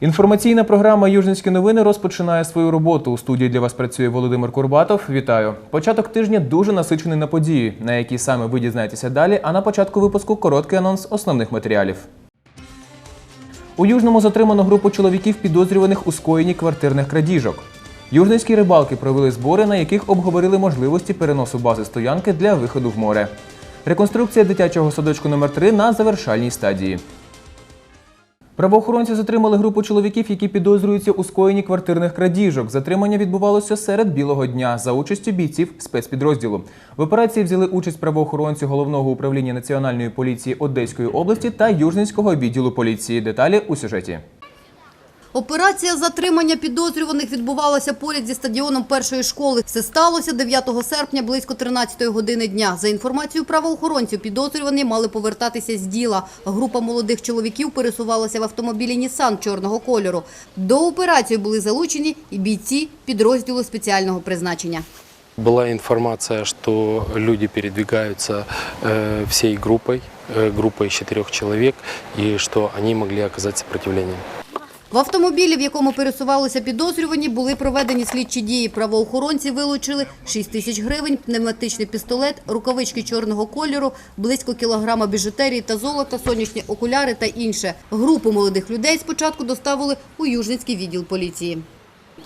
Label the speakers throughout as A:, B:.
A: Інформаційна програма Южницькі новини розпочинає свою роботу. У студії для вас працює Володимир Курбатов. Вітаю. Початок тижня дуже насичений на події, на які саме ви дізнаєтеся далі. А на початку випуску короткий анонс основних матеріалів. У Южному затримано групу чоловіків, підозрюваних у скоєнні квартирних крадіжок. Южницькі рибалки провели збори, на яких обговорили можливості переносу бази стоянки для виходу в море. Реконструкція дитячого садочку номер 3 на завершальній стадії. Правоохоронці затримали групу чоловіків, які підозрюються у скоєнні квартирних крадіжок. Затримання відбувалося серед білого дня за участю бійців спецпідрозділу. В операції взяли участь правоохоронці головного управління національної поліції Одеської області та Южницького відділу поліції. Деталі у сюжеті.
B: Операція затримання підозрюваних відбувалася поряд зі стадіоном першої школи. Все сталося 9 серпня близько 13 години дня. За інформацією правоохоронців, підозрювані мали повертатися з діла. Група молодих чоловіків пересувалася в автомобілі «Нісан» чорного кольору. До операції були залучені і бійці підрозділу спеціального призначення.
C: Была информация, что люди передвигаются э, всей группой, э, группой из четырех человек, и что они могли оказать сопротивление.
B: В автомобілі, в якому пересувалися підозрювані, були проведені слідчі дії. Правоохоронці вилучили 6 тисяч гривень, пневматичний пістолет, рукавички чорного кольору, близько кілограма біжутерії та золота, сонячні окуляри та інше. Групу молодих людей спочатку доставили у Южницький відділ поліції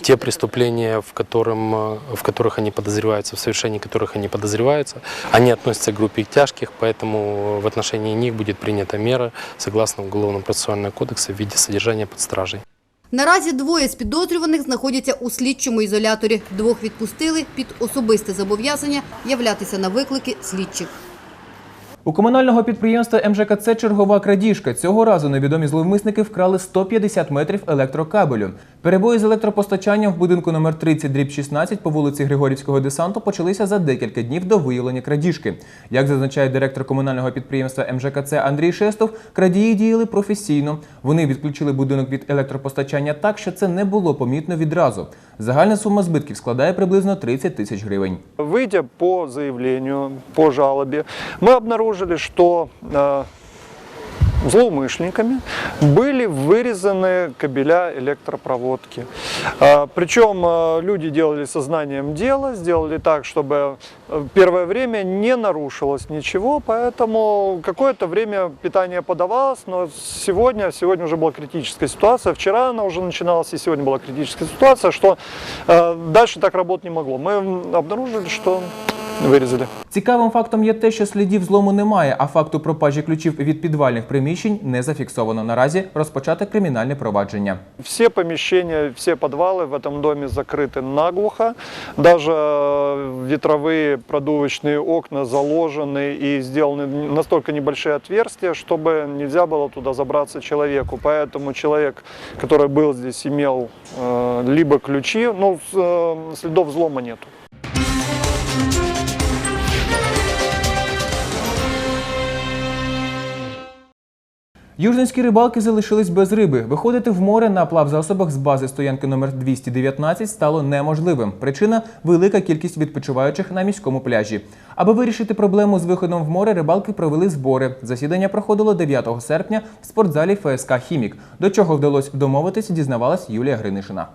C: Те преступления, в, котором, э, в которых они подозреваются, в совершении которых они подозреваются, они относятся к группе тяжких, поэтому в отношении них будет принята мера согласно Уголовного процессуального кодекса в виде содержания под стражей.
B: Наразі двоє з підозрюваних знаходяться у слідчому ізоляторі. Двох відпустили під особисте зобов'язання являтися на виклики слідчих.
A: У комунального підприємства МЖКЦ чергова крадіжка. Цього разу невідомі зловмисники вкрали 150 метрів електрокабелю. Перебої з електропостачанням в будинку номер 30 дріб 16 по вулиці Григорівського десанту почалися за декілька днів до виявлення крадіжки. Як зазначає директор комунального підприємства МЖКЦ Андрій Шестов, крадії діяли професійно. Вони відключили будинок від електропостачання так, що це не було помітно відразу. Загальна сума збитків складає приблизно 30 тисяч гривень.
D: Выйдя по заявлению, по жалобе, мы обнаружили, что э, злоумышленниками были вырезаны кабеля электропроводки. Э, Причем э, люди делали сознанием дела, сделали так, чтобы э, первое время не нарушилось ничего, поэтому какое-то время питание подавалось, но сегодня, сегодня уже была критическая ситуация, вчера она уже начиналась, и сегодня была критическая ситуация, что э, дальше так работать не могло. Мы обнаружили, что вырезали.
A: Цікавим фактом є те, що слідів злому немає, а факту пропажі ключів від підвальних приміщень не зафіксовано. Наразі розпочати кримінальне провадження.
D: Все помещения, все подвалы в этом доме закрыты наглухо. Даже э, ветровые продувочные окна заложены и сделаны настолько небольшие отверстия, чтобы нельзя было туда забраться человеку. Поэтому человек, который был здесь, имел э, либо ключи, ну, с- э, следов
A: Южницькі рибалки залишились без риби. Виходити в море на плавзасобах з бази стоянки номер 219 стало неможливим. Причина велика кількість відпочиваючих на міському пляжі. Аби вирішити проблему з виходом в море, рибалки провели збори. Засідання проходило 9 серпня в спортзалі ФСК Хімік. До чого вдалося домовитися, дізнавалась Юлія Гринишина.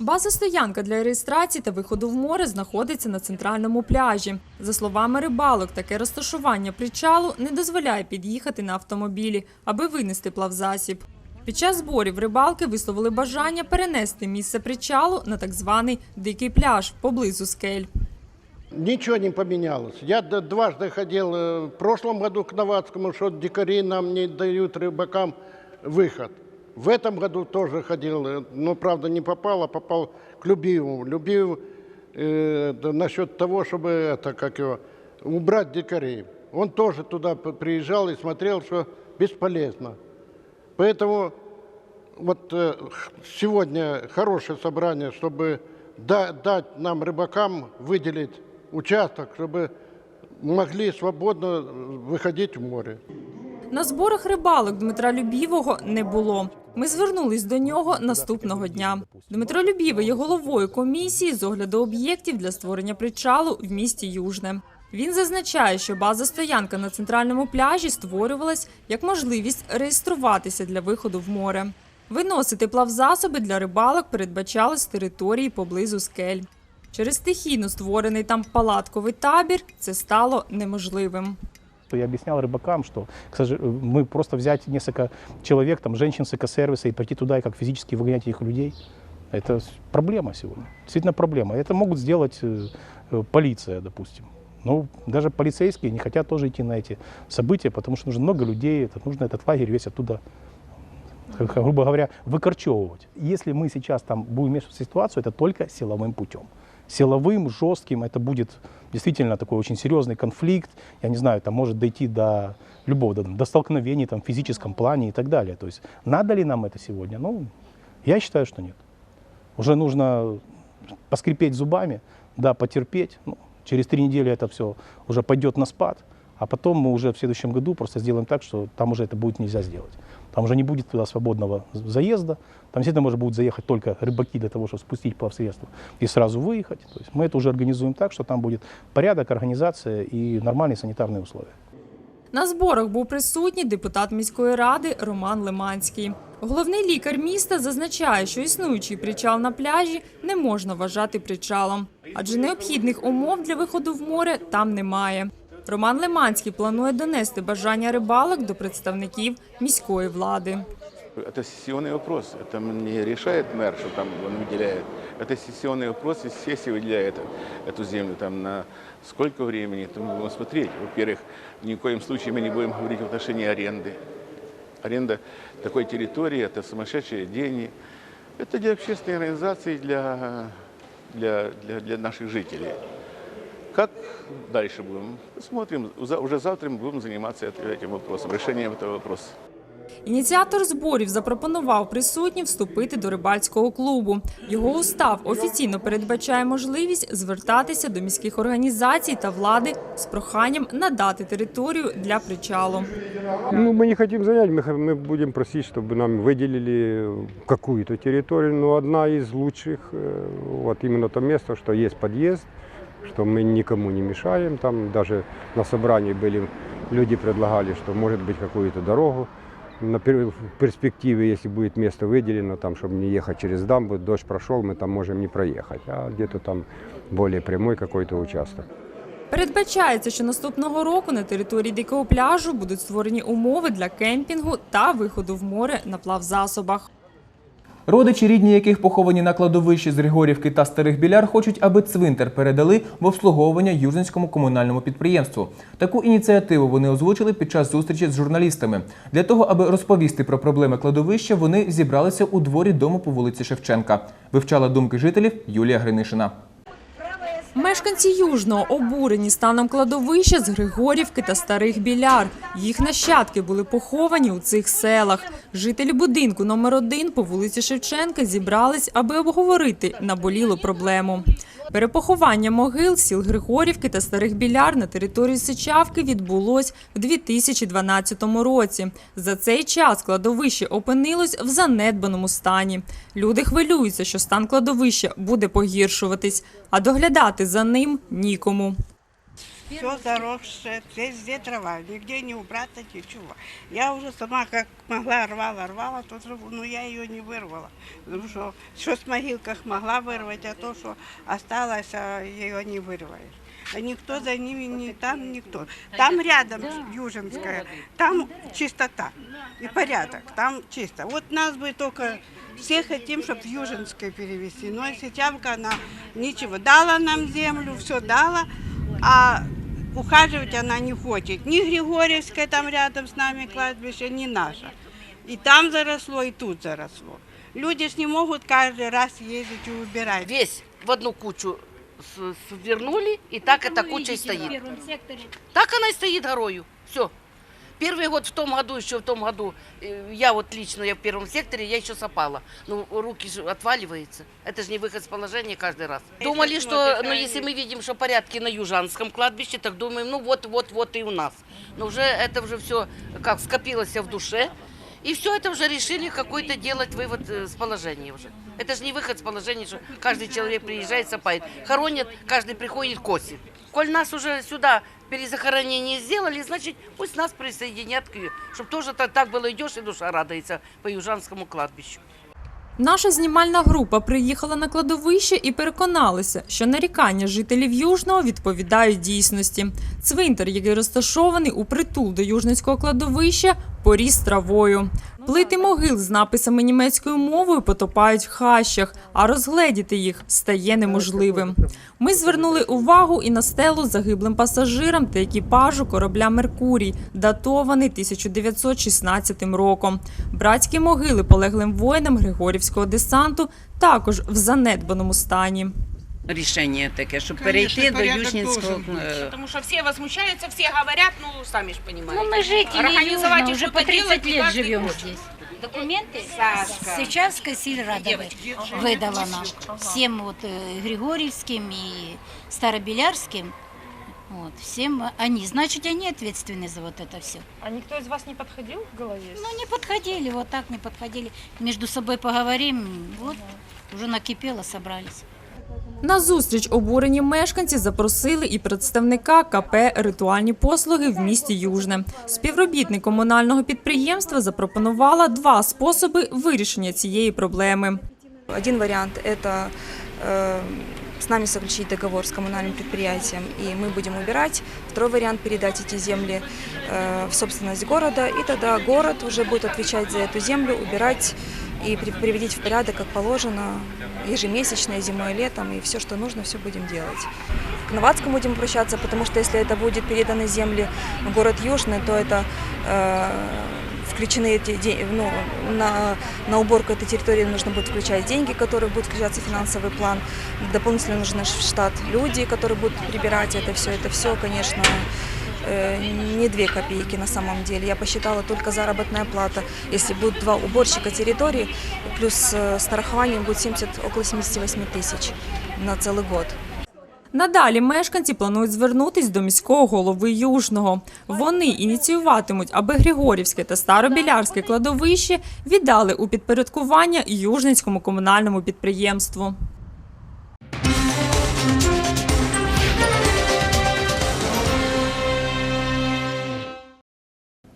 E: База стоянка для реєстрації та виходу в море знаходиться на центральному пляжі. За словами рибалок, таке розташування причалу не дозволяє під'їхати на автомобілі, аби винести плавзасіб. Під час зборів рибалки висловили бажання перенести місце причалу на так званий дикий пляж поблизу скель.
F: Ничего не поменялось. Я д- дважды ходил э, в прошлом году к Новацкому, что дикари нам не дают рыбакам выход. В этом году тоже ходил, э, но правда не попал, а попал к Любиву. Любив э, да, насчет того, чтобы это, как его, убрать дикарей. Он тоже туда п- приезжал и смотрел, что бесполезно. Поэтому вот э, х- сегодня хорошее собрание, чтобы да- дать нам, рыбакам, выделить участок, чтобы могли свободно э, выходить в море.
E: На зборах рибалок Дмитра Любівого не було. Ми звернулись до нього наступного дня. Дмитро Любівий є головою комісії з огляду об'єктів для створення причалу в місті Южне. Він зазначає, що база стоянка на центральному пляжі створювалась як можливість реєструватися для виходу в море. Виносити плавзасоби для рибалок передбачалось з території поблизу скель. Через стихійно створений там палатковий табір це стало неможливим.
G: То Я объяснял рыбакам, что к сожалению, мы просто взять несколько человек, там, женщин с экосервиса и пойти туда и как физически выгонять этих людей, это проблема сегодня. Действительно проблема. Это могут сделать э, э, полиция, допустим. Но даже полицейские не хотят тоже идти на эти события, потому что нужно много людей, это нужно этот лагерь весь оттуда, грубо говоря, выкорчевывать. Если мы сейчас там будем вмешиваться в ситуацию, это только силовым путем. Силовым, жестким, это будет действительно такой очень серьезный конфликт, я не знаю, там может дойти до любого, до, до столкновений там, в физическом плане и так далее. То есть надо ли нам это сегодня? Ну, я считаю, что нет. Уже нужно поскрипеть зубами, да, потерпеть. Ну, через три недели это все уже пойдет на спад, а потом мы уже в следующем году просто сделаем так, что там уже это будет нельзя сделать. Там уже не будет туда свободного заезда, там действительно можно будет заехать только рыбаки для того, чтобы спустить плавсредство и сразу выехать. То есть мы это уже организуем так, что там будет порядок, организация и нормальные санитарные условия.
E: На зборах був присутній депутат міської ради Роман Лиманський. Головний лікар міста зазначає, що існуючий причал на пляжі не можна вважати причалом, адже необхідних умов для виходу в море там немає. Роман Лиманський планує донести бажання рибалок до представників міської влади.
H: Это сессионный вопрос. Это не решает мэр, что там он выделяет. Это сессионный вопрос, и сессия выделяет эту землю там на сколько времени, то мы будем смотреть. Во-первых, ни в коем случае мы не будем говорить в отношении аренды. Аренда такой территории – это сумасшедшие деньги. Это для общественной организации, для, для, для, для наших жителей. Как дальше будем? Посмотрим. За- Уже завтра мы будем заниматься эт- этим вопросом, решением этого вопроса.
E: Ініціатор зборів запропонував присутнім вступити до рибальського клубу. Його устав офіційно передбачає можливість звертатися до міських організацій та влади з проханням надати територію для причалу.
I: Ну, мы не хотим занять, мы, х- мы будем просить, чтобы нам выделили какую-то территорию, но одна из лучших, э, вот именно то место, что есть подъезд, что мы никому не мешаем. Там даже на собрании были, люди предлагали, что может быть какую-то дорогу. На пер- в перспективе, если будет место выделено, там, чтобы не ехать через дамбу, дождь прошел, мы там можем не проехать, а где-то там более прямой какой-то участок.
E: Передбачається, що наступного року на території дикого пляжу будуть створені умови для кемпінгу та виходу в море на плавзасобах.
A: Родичі, рідні яких поховані на кладовищі з Григорівки та Старих Біляр, хочуть, аби цвинтар передали в обслуговування Южинському комунальному підприємству. Таку ініціативу вони озвучили під час зустрічі з журналістами. Для того, аби розповісти про проблеми кладовища, вони зібралися у дворі дому по вулиці Шевченка. Вивчала думки жителів Юлія Гринишина.
E: Мешканці Южного обурені станом кладовища з Григорівки та Старих Біляр. Їх нащадки були поховані у цих селах. Жителі будинку номер один по вулиці Шевченка зібрались, аби обговорити наболілу проблему. Перепоховання могил сіл Григорівки та Старих Біляр на території Сичавки відбулось в 2012 році. За цей час кладовище опинилось в занедбаному стані. Люди хвилюються, що стан кладовища буде погіршуватись, а доглядати за ним нікому.
J: Все заросшее, везде трава, нигде не убраться, ничего. Я уже сама как могла рвала, рвала ту траву, но я ее не вырвала. Потому что, что с могилках могла вырвать, а то, что осталось, а ее не вырваешь. А никто за ними, не там никто. Там рядом Южинская, там чистота и порядок, там чисто. Вот нас бы только все хотим, чтобы в Южинской перевести. Но Сетявка, она ничего. Дала нам землю, все дала, а ухаживать она не хочет. Ни Григорьевская там рядом с нами кладбище, ни наша. И там заросло, и тут заросло. Люди ж не могут каждый раз ездить и убирать.
K: весь в одну кучу с- свернули, и так эта куча и стоит. Так она и стоит горою. Все. Первый год в том году, еще в том году, э, я вот лично, я в первом секторе, я еще сопала. Ну, руки же отваливаются. Это же не выход с положения каждый раз. Думали, что, ну, если мы видим, что порядки на Южанском кладбище, так думаем, ну, вот, вот, вот и у нас. Но уже это уже все, как скопилось в душе. И все это уже решили какой-то делать вывод э, с положения уже. Это же не выход с положения, что каждый человек приезжает, сапает. Хоронят, каждый приходит, косит. Коль нас уже сюда перезахоронение сделали, значит, пусть нас присоединят к чтобы тоже так, так было идешь и душа радуется по Южанскому кладбищу.
E: Наша знімальна група приїхала на кладовище і переконалися, що нарікання жителів Южного відповідають дійсності. Цвинтар, який розташований у притул до Южницького кладовища, поріс травою. Плити могил з написами німецькою мовою потопають в хащах, а розгледіти їх стає неможливим. Ми звернули увагу і на стелу загиблим пасажирам та екіпажу корабля Меркурій, датований 1916 роком. Братські могили полеглим воїнам Григорівського десанту також в занедбаному стані.
L: рішення таке, щоб
J: Конечно,
L: перейти до
J: порядок
L: Южнінського.
J: должен быть.
L: е,
M: Потому что все возмущаются, все говорят, ну, сами же понимаете.
N: Ну, мы жители
M: Организовать
N: Южного,
M: и
N: уже
M: что-то
N: по 30
M: делать, и
N: лет
M: каждый
N: живем
M: хочет.
N: здесь. Документы
M: Сашка.
N: сейчас Кассиль Радовой выдала нам. Всем вот э, Григорьевским и Старобелярским. Вот, всем они. Значит, они ответственны за вот это все.
E: А ніхто з вас не підходив в голові?
N: Ну, не подходили, вот так не подходили. Между собой поговорим, вот, уже накипело, собрались.
E: На зустріч обурені мешканці запросили і представника КП «Ритуальні послуги» в місті Южне. Співробітник комунального підприємства запропонувала два способи вирішення цієї проблеми.
O: Один вариант – это э, с нами заключить договор с коммунальным предприятием, и мы будем убирать. Второй вариант – передать эти земли э, в собственность города, и тогда город уже будет отвечать за эту землю, убирать и при- приводить в порядок, как положено, ежемесячно, зимой, и летом, и все, что нужно, все будем делать. К Новацкому будем обращаться, потому что если это будет переданы земли в город Южный, то это э, включены эти ну, на, на уборку этой территории нужно будет включать деньги, которые будут включаться в финансовый план. Дополнительно нужны в штат люди, которые будут прибирать это все. Это все, конечно, не две копейки на самом деле. Я посчитала только заработная плата. Если будут два уборщика территории, плюс э, страхование будет 70, около 78 тысяч на целый год.
E: Надалі мешканці планують звернутись до міського голови Южного. Вони ініціюватимуть, аби Григорівське та Старобілярське кладовище віддали у підпорядкування Южницькому комунальному підприємству.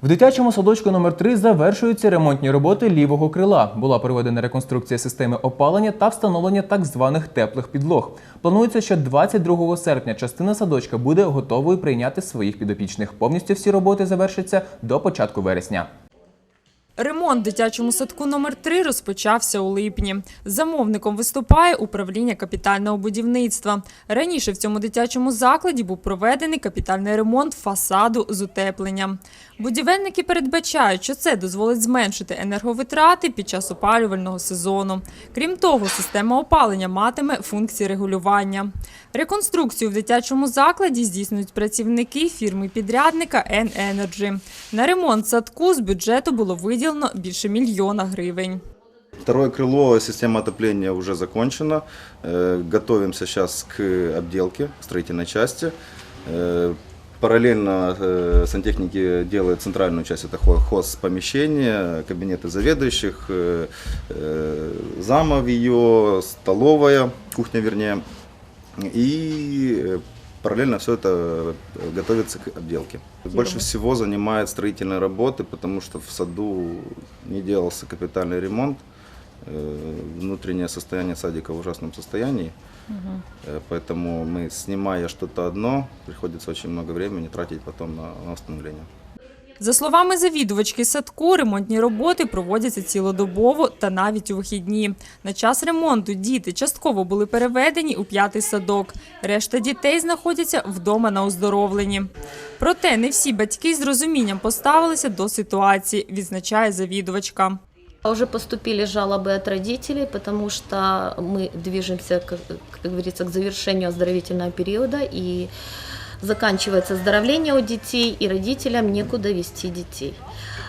A: В дитячому садочку номер 3 завершуються ремонтні роботи лівого крила. Була проведена реконструкція системи опалення та встановлення так званих теплих підлог. Планується, що 22 серпня частина садочка буде готовою прийняти своїх підопічних. Повністю всі роботи завершаться до початку вересня.
E: Ремонт дитячому садку номер 3 розпочався у липні. Замовником виступає управління капітального будівництва. Раніше в цьому дитячому закладі був проведений капітальний ремонт фасаду з утепленням. Будівельники передбачають, що це дозволить зменшити енерговитрати під час опалювального сезону. Крім того, система опалення матиме функції регулювання. Реконструкцію в дитячому закладі здійснюють працівники фірми-підрядника N-Energy. На ремонт садку з бюджету було виділено більше мільйона гривень.
P: Второе крыло, система отопления уже закончена. Э, Готовимся сейчас к обделке строительной части. Параллельно э, сантехники делают центральную часть, это хо- хозпомещение, кабинеты заведующих, э, э, замов ее, столовая, кухня вернее. И параллельно все это готовится к обделке. Больше всего занимает строительные работы, потому что в саду не делался капитальный ремонт. Внутреннее состояние садика в ужасном состоянии. Э, Поэтому мы, снимая что-то одно, приходится очень много времени тратить потом на, на восстановление.
E: За словами завідувачки садку, ремонтні роботи проводяться цілодобово та навіть у вихідні. На час ремонту діти частково були переведені у п'ятий садок. Решта дітей знаходяться вдома на оздоровленні. Проте не всі батьки з розумінням поставилися до ситуації, відзначає завідувачка.
Q: Уже поступили жалобы от родителей, потому что мы движемся, как, как говорится, к завершению оздоровительного периода и заканчивается оздоровление у детей, и родителям некуда вести детей.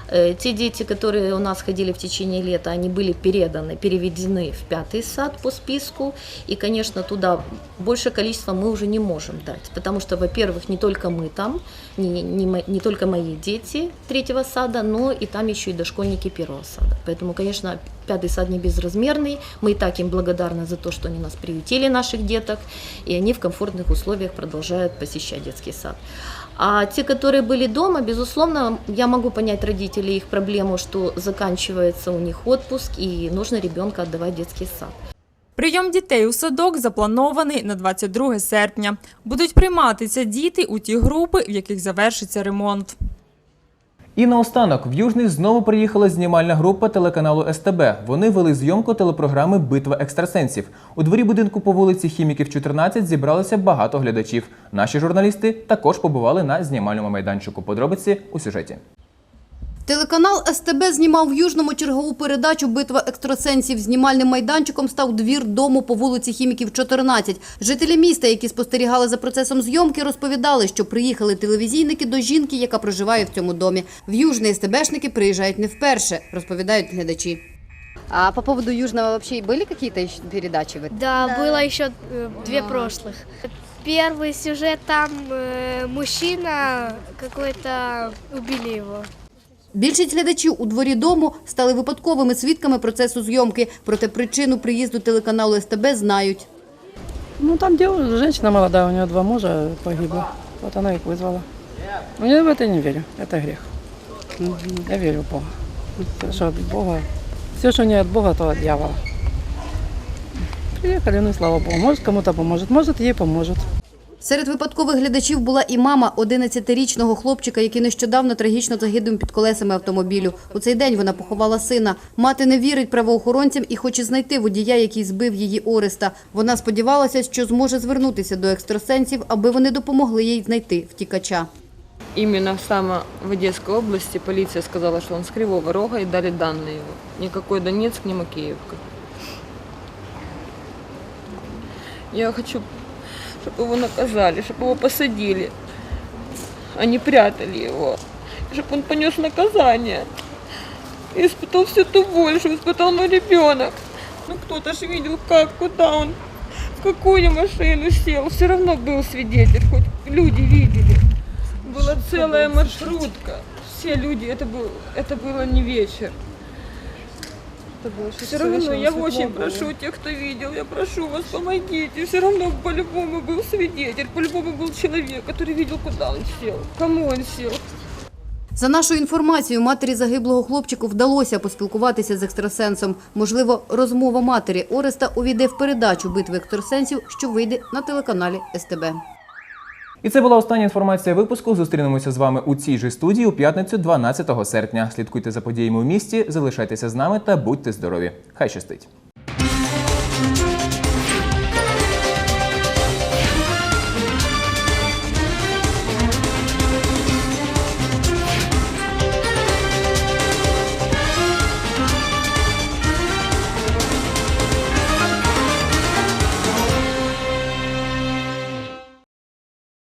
Q: Э, Те дети, которые у нас ходили в течение лета, они были переданы, переведены в пятый сад по списку. И, конечно, туда большее количество мы уже не можем дать. Потому что, во-первых, не только мы там, не, не, не только мои дети третьего сада, но и там еще и дошкольники первого сада. Поэтому, конечно, пятый сад не безразмерный. Мы и так им благодарны за то, что они нас приютили, наших деток, и они в комфортных условиях продолжают посещать детский сад. А те, которые были дома, безусловно, я могу понять родителей их проблему, что заканчивается у них отпуск и нужно ребенка отдавать в детский сад.
E: Прийом дітей у садок запланований на 22 серпня. Будуть прийматися діти у ті групи, в яких завершиться ремонт.
A: І наостанок в Южний знову приїхала знімальна група телеканалу СТБ. Вони вели зйомку телепрограми Битва екстрасенсів. У дворі будинку по вулиці Хіміків 14 зібралося багато глядачів. Наші журналісти також побували на знімальному майданчику. Подробиці у сюжеті.
B: Телеканал СТБ знімав в Южному чергову передачу «Битва екстрасенсів». Знімальним майданчиком став двір дому по вулиці Хіміків, 14. Жителі міста, які спостерігали за процесом зйомки, розповідали, що приїхали телевізійники до жінки, яка проживає в цьому домі. В Южний СТБшники приїжджають не вперше, розповідають глядачі. А по поводу Южного вообще были какие-то передачи?
R: Да, было еще э, две прошлых. Первый сюжет там э, мужчина какой-то убили его.
B: Більшість глядачів у дворі дому стали випадковими свідками процесу зйомки. Проте причину приїзду телеканалу СТБ знають.
S: Ну, там девушка, женщина молодая, у нее два мужа погибло. Вот она их вызвала. Но я в это не верю, это грех. Я верю в Бога. Все, что от Бога, все, что не от Бога, то от дьявола. Приехали, ну и слава Богу. Может, кому-то поможет, может, ей поможет.
B: Серед випадкових глядачів була і мама 11-річного хлопчика, який нещодавно трагічно загинув під колесами автомобілю. У цей день вона поховала сина. Мати не вірить правоохоронцям і хоче знайти водія, який збив її Ореста. Вона сподівалася, що зможе звернутися до екстрасенсів, аби вони допомогли їй знайти втікача.
T: Именно саме в Одесской области полиция сказала, что он с Кривого Рога и дали данные его. Никакой Донецк, не Макеевка. Я хочу, чтобы его наказали, чтобы его посадили, а не прятали его. Чтобы он понес наказание. И испытал всю ту боль, что испытал мой ребенок. Ну кто-то же видел, как, куда он, в какую машину сел. Все равно был свидетель, хоть люди видели. Была целая маршрутка. Все люди, это, был, это было не вечер. Все равно я очень прошу тех, кто видел, я прошу вас, помогите. Все равно по-любому был свидетель, по-любому был человек, который видел, куда он сел, кому он сел.
B: За нашою інформацією, матері загиблого хлопчику вдалося поспілкуватися з екстрасенсом. Можливо, розмова матері Ореста увійде в передачу битви екстрасенсів, що вийде на телеканалі СТБ.
A: І це була остання інформація випуску. Зустрінемося з вами у цій же студії у п'ятницю, 12 серпня. Слідкуйте за подіями у місті, залишайтеся з нами та будьте здорові. Хай щастить!